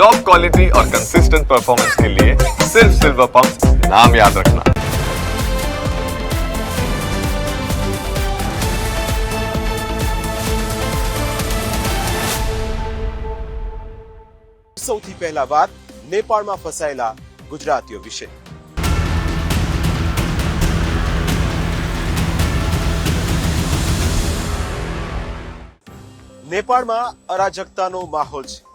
Top quality और consistent performance के लिए सिर्फ सिल्वर पंप नाम याद रखना સૌથી પહેલા વાત નેપાળમાં ફસાયેલા ગુજરાતીઓ વિશે નેપાળમાં અરાજકતાનો માહોલ છે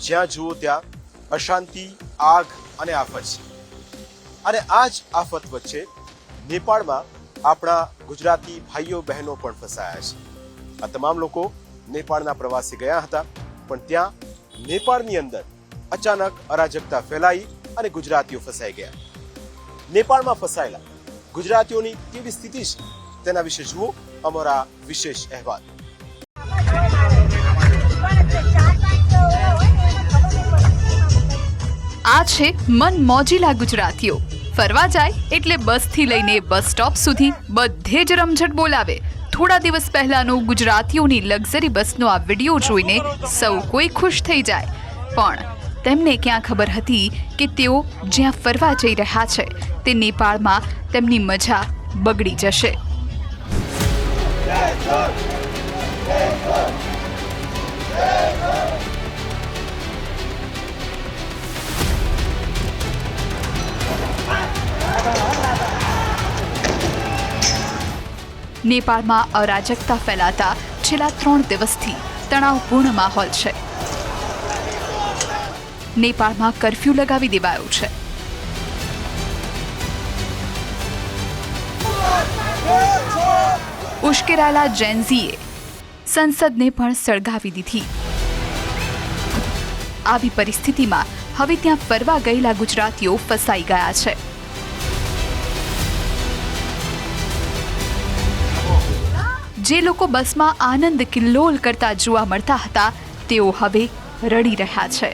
જ્યાં જુઓ ત્યાં અશાંતિ, આગ અને આફત છે. અને આ જ આફત વચ્ચે નેપાળમાં આપણા ગુજરાતી ભાઈઓ બહેનો પણ ફસાયા છે. આ તમામ લોકો નેપાળના પ્રવાસે ગયા હતા, પણ ત્યાં નેપાળની અંદર અચાનક અરાજકતા ફેલાઈ અને ગુજરાતીઓ ફસાઈ ગયા. નેપાળમાં ફસાયેલા ગુજરાતીઓની કેવી સ્થિતિ છે તેના વિશે જુઓ અમારા વિશેષ અહેવાલ. છે, મન મોજીલા ગુજરાતીઓ. ફરવા જાય એટલે બસથી લઈને બસ સ્ટોપ સુધી બધે જ રમઝટ બોલાવે. થોડા દિવસ પહેલાનો ગુજરાતીઓની લક્ઝરી બસનો આ વીડિયો જોઈને સૌ કોઈ ખુશ થઈ જાય. પણ તેમને ક્યાં ખબર હતી કે તેઓ જ્યાં ફરવા જઈ રહ્યા છે, તે નેપાળમાં તેમની મજા બગડી જશે. નેપાળમાં અરાજકતા ફેલાતા છેલ્લા ત્રણ દિવસથી તણાવપૂર્ણ માહોલ છે. નેપાળમાં કરફ્યુ લગાવી દેવાયો છે. ઉશ્કેરાયેલા જેન્ઝીએ સંસદને પણ સળગાવી દીધી. આવી પરિસ્થિતિમાં હવે ત્યાં ફરવા ગયેલા ગુજરાતીઓ ફસાઈ ગયા છે. જે લોકો બસમાં આનંદ કિલ્લોલ કરતા જોવા મળતા હતા, તેઓ હવે રડી રહ્યા છે.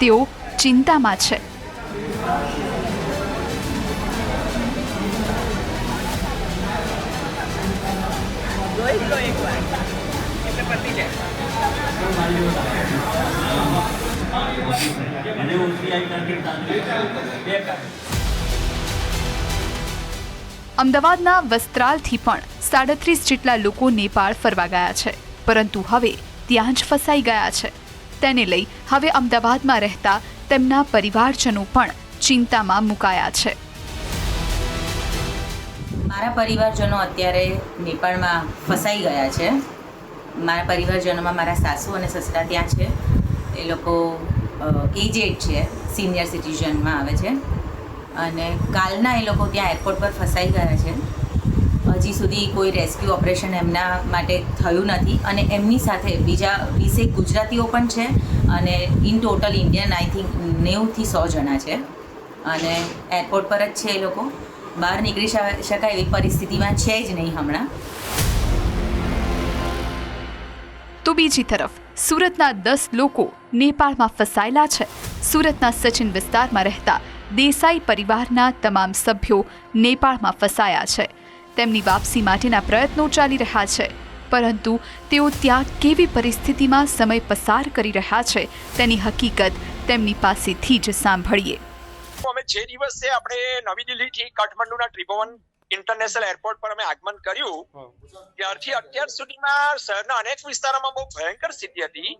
તેઓ ચિંતામાં છે. અને અમદાવાદના વસ્ત્રાલથી પણ સાડત્રીસ જેટલા લોકો નેપાળ ફરવા ગયા છે. પરંતુ હવે ત્યાં જ ફસાઈ ગયા છે. તેને લઈ હવે અમદાવાદમાં રહેતા તેમના પરિવારજનો પણ ચિંતામાં મુકાયા છે. મારા પરિવારજનો અત્યારે નેપાળમાં ફસાઈ ગયા છે. મારા પરિવારજનોમાં મારા સાસુ અને સસરા ત્યાં છે. એ લોકો એજેડ છે. સિનિયર સિટીઝનમાં આવે છે. અને કાલના એ લોકો ત્યાં એરપોર્ટ પર ફસાઈ ગયા છે. હજી સુધી કોઈ રેસ્ક્યુ ઓપરેશન એમના માટે થયું નથી અને એમની સાથે બીજા વીસેક ગુજરાતીઓ પણ છે અને in total Indian I think નેવુંથી સો જણા છે. અને એરપોર્ટ પર જ છે એ લોકો. બહાર નીકળી શક- શકાય એવી પરિસ્થિતિમાં છે જ નહીં હમણાં. તો બીજી તરફ, સુરતના દસ લોકો નેપાળમાં ફસાયેલા છે. સુરતના સચિન વિસ્તારમાં રહેતા દેસાઈ પરિવારના તમામ સભ્યો નેપાળમાં ફસાયા છે. તેમની વાપસી માટેના પ્રયત્નો ચાલી રહ્યા છે. પરંતુ તેઓ ત્યાં કેવી પરિસ્થિતિમાં સમય પસાર કરી રહ્યા છે તેની હકીકત તેમની પાસેથી જ સાંભળીએ. અમે જે દિવસે આપણે નવી દિલ્હીથી કાઠમંડુના ત્રિભુવન ઇન્ટરનેશનલ એરપોર્ટ પર અમે આગમન કર્યું ત્યારથી અત્યાર સુધીમાં શહેરના અનેક વિસ્તારોમાં બહુ ભયંકર સ્થિતિ હતી.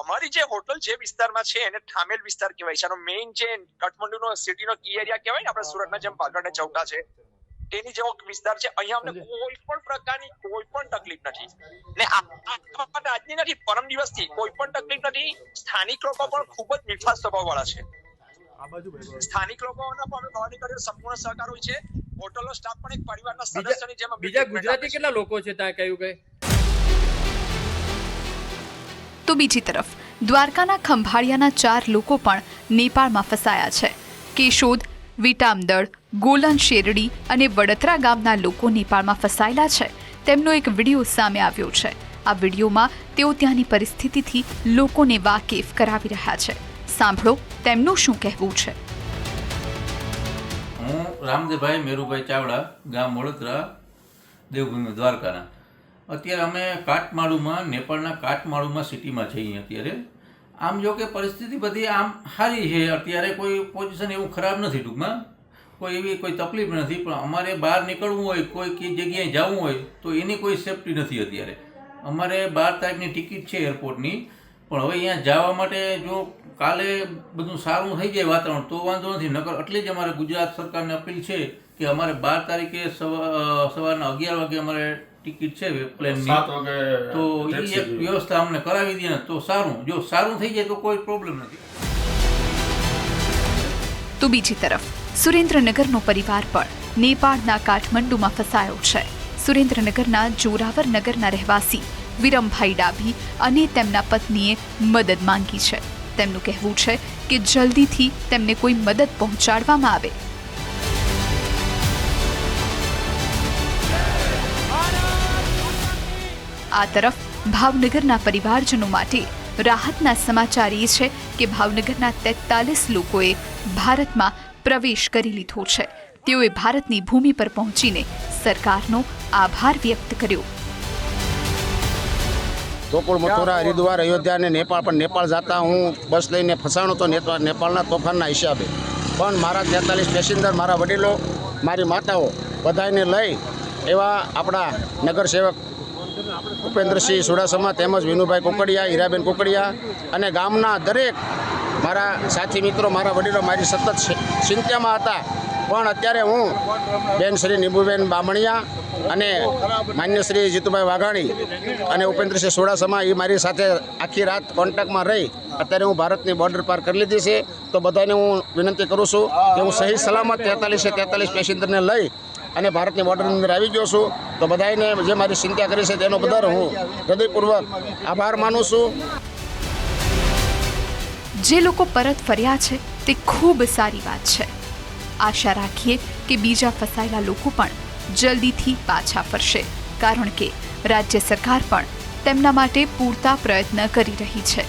અમારી જે હોટલ જે વિસ્તારમાં છે એને થામેલ વિસ્તાર કહેવાય છે. આનો મેઇન જે કાઠમંડુનો સિટીનો કી એરિયા કહેવાય ને આપણે સુરતના જેમ પાગળ ને ચૌટા છે તેની જેવો વિસ્તાર છે. અહીંયા અમને કોઈ પણ પ્રકારની કોઈ પણ તકલીફ નથી. ને આજની નથી પરમ દિવસથી કોઈ પણ તકલીફ નથી. સ્થાનિક લોકો પણ ખૂબ જ મીઠા સ્વભાવ વાળા છે સ્થાનિક લોકોના પણ અમે ભાવની કર્યો સંપૂર્ણ સહકાર હોય છે. હોટલનો સ્ટાફ પણ એક પરિવારના સદસ્યની જેમ બીજા ગુજરાતી કેટલા લોકો છે ત્યાં કયું કઈ? તો બીજી તરફ, દ્વારકાના ખંભાળિયાના ચાર લોકો પણ નેપાળમાં ફસાયા છે. કેશોદ, વિટામદળ, ગોલન શેરડી અને વડતરા ગામના લોકો નેપાળમાં ફસાયેલા છે. તેમનો એક વીડિયો સામે આવ્યો છે. આ વિડીયોમાં તેઓ ત્યાંની પરિસ્થિતિથી લોકોને વાકેફ કરાવી રહ્યા છે. સાંભળો તેમનું શું કહેવું છે. હું રામદેવભાઈ મેરુભાઈ ચાવડા, ગામ વડોદરા, દેવભૂમિ દ્વારકાના. અત્યારે અમે કાટમાળુમાં, નેપાળના કાટમાળુમાં સિટીમાં છીએ અત્યારે. આમ જો કે પરિસ્થિતિ બધી આમ સારી છે. અત્યારે કોઈ પોઝિશન એવું ખરાબ નથી ટૂંકમાં. કોઈ એવી કોઈ તકલીફ નથી, પણ અમારે બહાર નીકળવું હોય, કોઈ કઈ જગ્યાએ જવું હોય, તો એની કોઈ સેફટી નથી અત્યારે. અમારે બાર તારીખની ટિકિટ છે એરપોર્ટની, પણ હવે અહીંયા જવા માટે જો કાલે બધું સારું થઈ જાય વાતાવરણ, તો વાંધો નથી. નકર એટલી જ અમારે ગુજરાત સરકારને અપીલ છે કે અમારે બાર તારીખે સવારના અગિયાર વાગે અમારે ટિકિટ છે પ્લેનની. તો એ એક વ્યવસ્થા અમને કરાવી દે ને તો સારું. જો સારું થઈ જાય તો કોઈ પ્રોબ્લેમ નથી. તો બીજી તરફ સુરેન્દ્રનગરનો પરિવાર પણ નેપાળના કાઠમંડુમાં ફસાયો છે. સુરેન્દ્રનગરના જોરાવર નગરના રહેવાસી વિરમભાઈ ડાભી અને તેમના પત્નીએ મદદ માંગી છે. તેમનું કહેવું છે કે જલ્દીથી તેમને કોઈ મદદ પહોંચાડવામાં આવે. આ તરફ ભાવનગરના પરિવારજનો માટે રાહતના સમાચાર એ છે કે ભાવનગરના તેતાલીસ લોકોએ ભારતમાં પ્રવેશ કરી લીધો છે. તેઓએ ભારતની ભૂમિ પર પહોંચીને સરકારનો આભાર વ્યક્ત કર્યો. ગોકુળ મથુરા, હરિદ્વાર, અયોધ્યા અને નેપાળ, પણ નેપાળ જતા હું બસ લઈને ફસાણો તો નેપાળના તોફાનના હિસાબે. પણ મારા તેતાલીસ પેસેન્જર, મારા વડીલો, મારી માતાઓ બધાને લઈ એવા આપણા નગરસેવક ઉપેન્દ્રસિંહ સુડાસમા તેમજ વિનુભાઈ કુકડિયા, હીરાબેન કુકડિયા અને ગામના દરેક મારા સાથી મિત્રો, મારા વડીલો મારી સતત ચિંતામાં હતા. પણ અત્યારે હું બેન શ્રી નિબુબેન બામણિયા અને માન્ય શ્રી જીતુભાઈ વાઘાણી અને ઉપેન્દ્રસિંહ સોડાસમા એ મારી સાથે આખી રાત કોન્ટેક્ટમાં રહી. અત્યારે હું ભારતની બોર્ડર પાર કરી લીધી છે. તો બધાને હું વિનંતી કરું છું કે હું સહી સલામત તેતાલીસે તેતાલીસ પેસેન્જરને લઈ અને ભારતની બોર્ડરની અંદર આવી ગયો તો બધાને જે મારી ચિંતા કરી છે તેનો બધા હું. હૃદયપૂર્વક આભાર માનું છું. જે લોકો પરત ફર્યા છે, તે ખૂબ સારી વાત છે. આશા રાખીએ કે બીજા ફસાયેલા લોકો પણ જલ્દીથી પાછા ફરશે, કારણ કે રાજ્ય સરકાર પણ તેમના માટે પૂરતા પ્રયત્ન કરી રહી છે.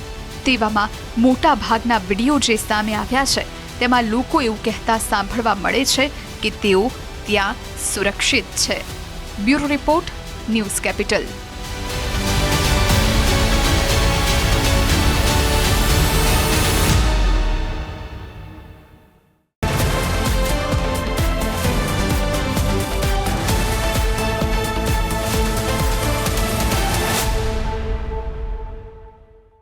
તેવામાં મોટા ભાગના વીડિયો જે સામે આવ્યા છે, તેમાં લોકો એવું કહેતા સાંભળવા મળે છે કે તેઓ ત્યાં સુરક્ષિત છે. Bureau report news capital.